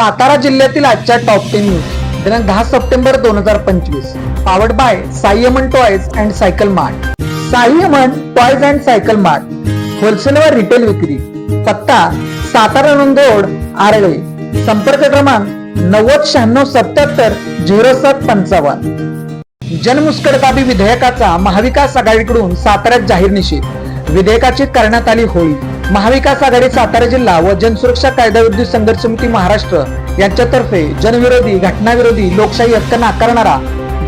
सातारा जिल्ह्यातील आजच्या top ten news दिनांक दहा सप्टेंबर दोन हजार पंचवीस. Powered by Saiyaman toys and cycle mart Saiyaman toys and cycle mart wholesale व रिटेल विक्री. पत्ता सातारा रोड आरळे. संपर्क क्रमांक नव्वद शहाण्णव सत्याहत्तर झिरो सात पंचावन्न. जनमुस्कडकाबी विधेयकाचा महाविकास आघाडीकडून साताऱ्यात जाहीर निषेध. विधेयकाची करण्यात आली होळी. महाविकास आघाडी सातारा जिल्हा व जनसुरक्षा कायद्याविरोधी संघर्ष समिती महाराष्ट्र यांच्यातर्फे जनविरोधी घटनाविरोधी लोकशाही हक्क नाकारणारा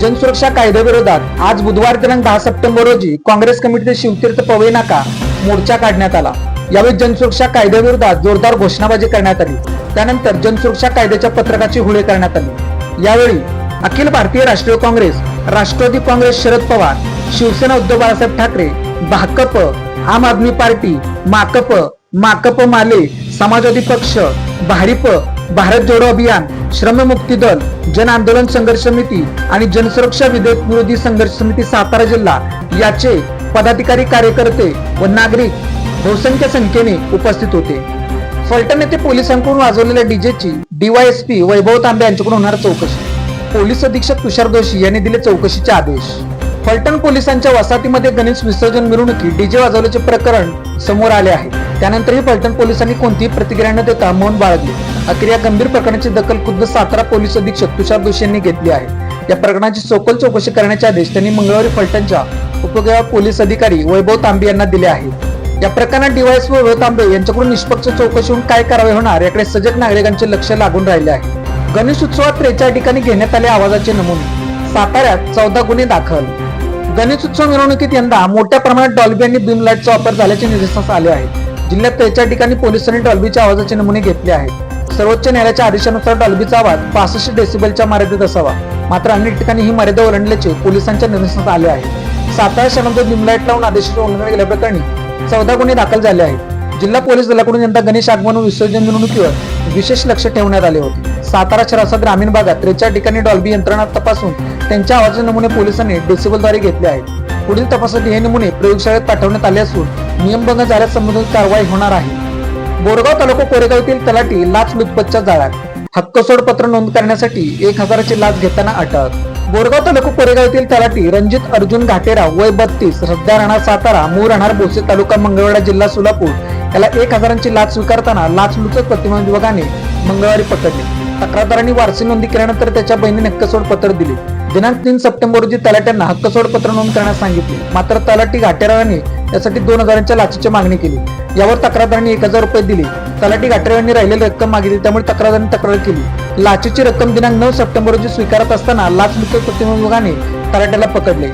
जनसुरक्षा कायद्याविरोधात आज बुधवार दिनांक दहा सप्टेंबर रोजी काँग्रेस कमिटीचे शिवतीर्थ पवई नाका मोर्चा काढण्यात आला. यावेळी जनसुरक्षा कायद्याविरोधात जोरदार घोषणाबाजी करण्यात आली. त्यानंतर जनसुरक्षा कायद्याच्या पत्रकाची होळी करण्यात आली. यावेळी अखिल भारतीय राष्ट्रीय काँग्रेस राष्ट्रवादी काँग्रेस शरद पवार शिवसेना उद्धव बाळासाहेब ठाकरे भाकप आम आदमी पार्टी माकप माकप माले समाजवादी पक्ष भारिप भारत जोडो अभियान श्रममुक्ती दल जन आंदोलन संघर्ष समिती आणि जनसुरक्षा विधेयक विरोधी संघर्ष समिती सातारा जिल्हा याचे पदाधिकारी कार्यकर्ते व नागरिक बहुसंख्य संख्येने उपस्थित होते. फलटण येथे पोलिसांकडून वाजवलेल्या डीजेची डीवायएसपी वैभव तांबे यांच्याकडून होणार चौकशी. पोलीस अधीक्षक तुषार जोशी यांनी दिले चौकशीचे आदेश. फलटण पोलिसांच्या वसाहतीमध्ये गणेश विसर्जन मिरवणुकी डीजे वाजवल्याचे प्रकरण समोर आले आहे. त्यानंतरही फलटण पोलिसांनी कोणतीही प्रतिक्रिया न देता मौन बाळगले. अखेर या गंभीर प्रकरणाची दखल खुद्द सातारा पोलीस अधीक्षक तुषार जोशी यांनी घेतली आहे. या प्रकरणाची सखोल चौकशी करण्याचे आदेश त्यांनी मंगळवारी फलटणच्या उपविभाग पोलीस अधिकारी वैभव तांबे यांना दिले आहेत या प्रकरणात डीवायस वैभव तांबे यांच्याकडून निष्पक्ष चौकशी होऊन काय कारवाई होणार याकडे सजग नागरिकांचे लक्ष लागून राहिले आहे. गणेश उत्सवात त्रेचाळीस ठिकाणी घेण्यात आले आवाजाचे नमुने. साताऱ्यात चौदा गुन्हे दाखल. गणेश उत्सव मिरवणुकीत यंदा मोठ्या प्रमाणात डॉल्बी आणि बीम लाईटचा वापर झाल्याचे निदर्शनास आले आहे. जिल्ह्यात त्याच्या ठिकाणी पोलिसांनी डॉल्बीच्या आवाजाचे नमुने घेतले आहेत. सर्वोच्च न्यायालयाच्या आदेशानुसार डॉल्बीचा आवाज पासष्ट डेसिबलच्या मर्यादेत असावा. मात्र अनेक ठिकाणी ही मर्यादा ओलांडल्याचे पोलिसांच्या निदर्शनास आले आहे. सातारा शहरामध्ये बीम लाइट लावून आदेशाचे उल्लंघन केल्याप्रकरणी चौदा गुन्हे दाखल झाले आहेत. जिल्हा पोलीस दलाकडून यंदा गणेश आगमन विसर्जन मिरवणुकीवर विशेष लक्ष ठेवण्यात आले होते. सातारा शहरासह ग्रामीण भागात त्रेचाळीस ठिकाणी डॉल्बी यंत्रणा तपासून त्यांच्या आवाजाचे नमुने पोलिसांनी डेसिबलद्वारे घेतले आहेत. पुढील तपासासाठी हे नमुने प्रयोगशाळेत पाठवण्यात आले असून नियमभंग झाल्यास संबंधित कारवाई होणार आहे. बोरगाव तालुका कोरेगाव येथील तलाठी लाच लुचपतच्या जाळ्यात हक्कसोड पत्र नोंद करण्यासाठी एक हजाराची लाच घेताना अटक. बोरगाव तालुका कोरेगाव येथील तलाठी रणजित अर्जुन घाटेराव वय बत्तीस सध्या राहणार सातारा मूळ राहणार बोसे तालुका मंगळवेढा जिल्हा सोलापूर. याला एक हजारांची लाच स्वीकारताना लाचलुचक प्रतिबंध विभागाने मंगळवारी पकडले. तक्रारदारांनी वारसी नोंदी केल्यानंतर त्याच्या बहिणीने हक्कसोड पत्र दिले. दिनांक तीन सप्टेंबर रोजी तलाट्यांना हक्कसोड पत्र नोंद करण्यास सांगितले. मात्र तलाठी घाटेराव यासाठी त्यासाठी दोन हजारांच्या लाचीची मागणी केली. यावर तक्रारदारांनी एक हजार रुपये दिले. तलाठी घाटेराव यांनी राहिलेली रक्कम मागितली त्यामुळे तक्रारदारांनी तक्रार केली. लाचीची रक्कम दिनांक नऊ सप्टेंबर रोजी स्वीकारत असताना लाच लुचक तलाट्याला पकडले.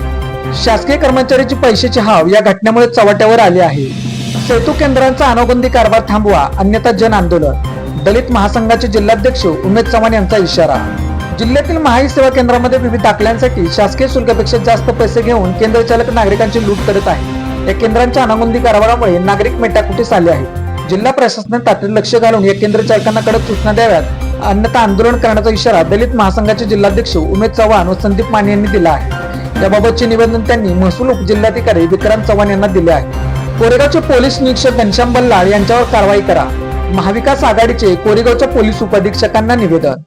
शासकीय कर्मचाऱ्याची पैशाची हाव या घटनेमुळे चव्हाट्यावर आली आहे. सेतू केंद्रांचा अनोबंदी कारभार थांबवा अन्यथा जन आंदोलन दलित महासंघाचे जिल्हाध्यक्ष उमेद चव्हाण यांचा इशारा. जिल्ह्यातील महाई सेवा केंद्रामध्ये विविध दाखल्यांसाठी शासकीय शुल्कापेक्षा जास्त पैसे घेऊन केंद्र चालक नागरिकांची लूट करत आहे. या केंद्रांच्या अनागुंदी कारभारामुळे नागरिक मेटाकुटीस आले आहेत. जिल्हा प्रशासनाने तातडीने लक्ष घालून या केंद्र चालकांना कडक सूचना द्याव्यात. अन्यथा आंदोलन करण्याचा इशारा दलित महासंघाचे जिल्हाध्यक्ष उमेद चव्हाण व संदीप माने यांनी दिला आहे. याबाबतचे निवेदन त्यांनी महसूल उपजिल्हाधिकारी विक्रांत चव्हाण यांना दिले आहे. कोरेगावचे पोलीस निरीक्षक घनश्याम बल्लाळ यांच्यावर कारवाई करा. महाविकास आघाडीचे कोरेगावच्या पोलीस उपअधीक्षकांना निवेदन.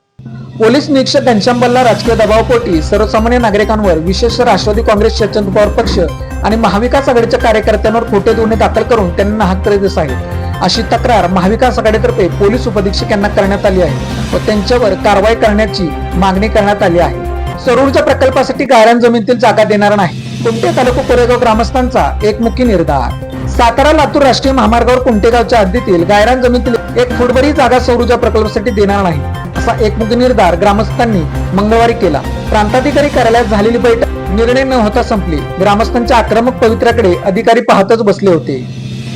पोलीस निरीक्षक घनश्यामबल्ला राजकीय दबावापोटी सर्वसामान्य नागरिकांवर विशेष राष्ट्रवादी काँग्रेस शरद पवार पक्ष आणि महाविकास आघाडीच्या कार्यकर्त्यांवर खोटे गुन्हे दाखल करून त्यांना नाहक त्रयदस आहेत अशी तक्रार महाविकास आघाडीतर्फे पोलीस उपधीक्षक यांना करण्यात आली आहे व त्यांच्यावर कारवाई करण्याची मागणी करण्यात आली आहे. सरूरच्या प्रकल्पासाठी गायरान जमिनीतील जागा देणार नाही. कोणत्या तालुका कोरेगाव ग्रामस्थांचा एकमुखी निर्धार. सातारा लातूर राष्ट्रीय महामार्गावर कुंटेगावच्या हद्दीतील गायरान जमिनीतील एक फुटभरी जागा सौरऊर्जा प्रकल्पासाठी देणार नाही असा एकमुखी निर्धार ग्रामस्थांनी मंगळवारी केला. प्रांताधिकारी कार्यालयात झालेली बैठक निर्णय न होता संपली. ग्रामस्थांच्या आक्रमक पवित्र्याकडे अधिकारी पाहतच बसले होते.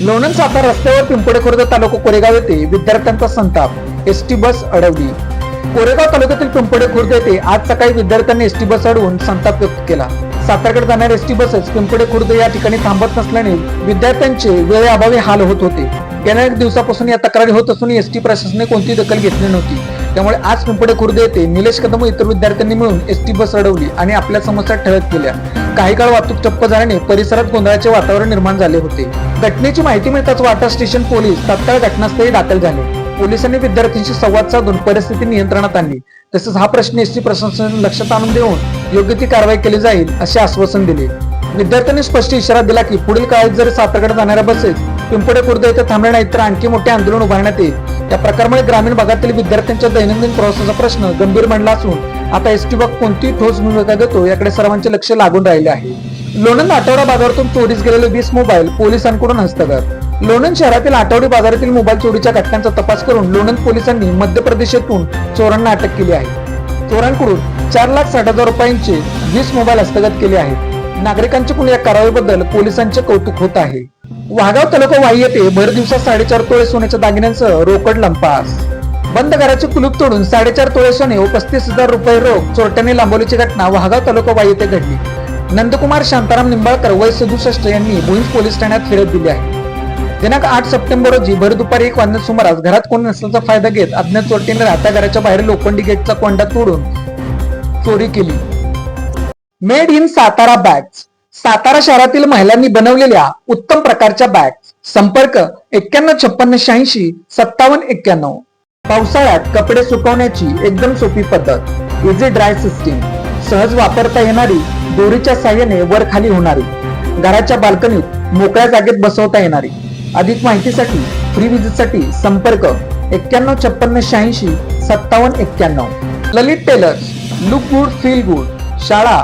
लोणंद सातारा रस्त्यावर पिंपळे खुर्द तालुका कोरेगाव येथे विद्यार्थ्यांचा संताप. एसटी बस अडवली. कोरेगाव तालुक्यातील पिंपळे खुर्द येथे आज सकाळी विद्यार्थ्यांनी एसटी बस अडवून संताप व्यक्त केला. सातारकडे जाणाऱ्या एसटी बसेस पिंपडे खुर्द या ठिकाणी थांबत नसल्याने विद्यार्थ्यांचे वेळेअभावी हाल होत होते. गेल्या एक दिवसापासून या तक्रारी होत असून एसटी प्रशासनाने कोणतीही दखल घेतली नव्हती. त्यामुळे आज पिंपडे खुर्द येथे निलेश कदम व इतर विद्यार्थ्यांनी मिळून एस टी बस अडवली आणि आपल्या समस्या ठळक केल्या. काही काळ वाहतूक ठप्प झाल्याने परिसरात गोंधळाचे वातावरण निर्माण झाले होते. घटनेची माहिती मिळताच वाटा स्टेशन पोलीस तात्काळ घटनास्थळी दाखल झाले. पोलिसांनी विद्यार्थ्यांशी संवाद साधून परिस्थिती नियंत्रणात आणली. तसेच हा प्रश्न एस टी प्रशासनाने लक्षात आणून देऊन योग्य ती कारवाई केली जाईल असे आश्वासन दिले. विद्यार्थ्यांनी स्पष्ट इशारा दिला की पुढील काळात जर सातारकडे जाणाऱ्या बसेस पिंपडे खुर्द येथे थांबल्या नाहीत तर आणखी मोठे आंदोलन उभारण्यात येईल. या प्रकारामुळे ग्रामीण भागातील विद्यार्थ्यांच्या दैनंदिन प्रवासाचा प्रश्न गंभीर बनला असून आता एस टी बस कोणती ठोस भूमिका घेतो याकडे सर्वांचे लक्ष लागून राहिले आहे. लोणंद आठवडा बाजारातून चोरीस गेलेले वीस मोबाईल पोलिसांकडून हस्तगत. लोणंद शहरातील आठवडी बाजारातील मोबाईल चोरीच्या घटनांचा तपास करून लोणंद पोलिसांनी मध्य प्रदेशातून चोरांना अटक केली आहे. चोरांकडून चार लाख साठ हजार रुपयांचे वीस मोबाईल हस्तगत केले आहेत. नागरिकांच्याकडून या कारवाईबद्दल पोलिसांचे कौतुक होत आहे. वाघाव तालुका वाई येथे भर दिवसात साडेचार तोळे सोन्याच्या दागिन्यांसह रोकड लंपास. बंद घराचे कुलूप तोडून साडेचार तोळे सोने व पस्तीस हजार रुपये रोख चोरट्याने लांबवल्याची घटना वाघाव तालुका वाई येथे घडली. नंदकुमार शांताराम निंबाळकर वय सदुसष्ट यांनी भुईंज पोलीस ठाण्यात फिरत दिली आहे. दिनांक आठ सप्टेंबर रोजी भर दुपारी एक वाजण्या सुमारास घरात कोण नसल्याचा फायदा घेत अज्ञात चोरटीने राहत्या घराच्या बाहेर लोखंडी गेटचा कोंडा तोडून चोरी केली. Made in Satara bags. Satara शहरातील महिलांनी बनवलेल्या उत्तम प्रकारच्या बॅग्स संपर्क एक्क्याण्णव छप्पन्न शहाऐंशी सत्तावन्न एक्क्याण्णव. पावसाळ्यात कपडे सुकवण्याची एकदम सोपी पद्धत. इझी ड्राय सिस्टीम सहज वापरता येणारी दोरीच्या साह्याने वर खाली होणारी. घराच्या बाल्कनीत मोकळ्या जागेत बसवता येणारी. अधिक माहितीसाठी फ्री विजिटसाठी संपर्क एक्क्याण्णव छप्पन्न शहाऐंशी सत्तावन्न एक्क्याण्णव. Lalit tailors look good feel good शाळा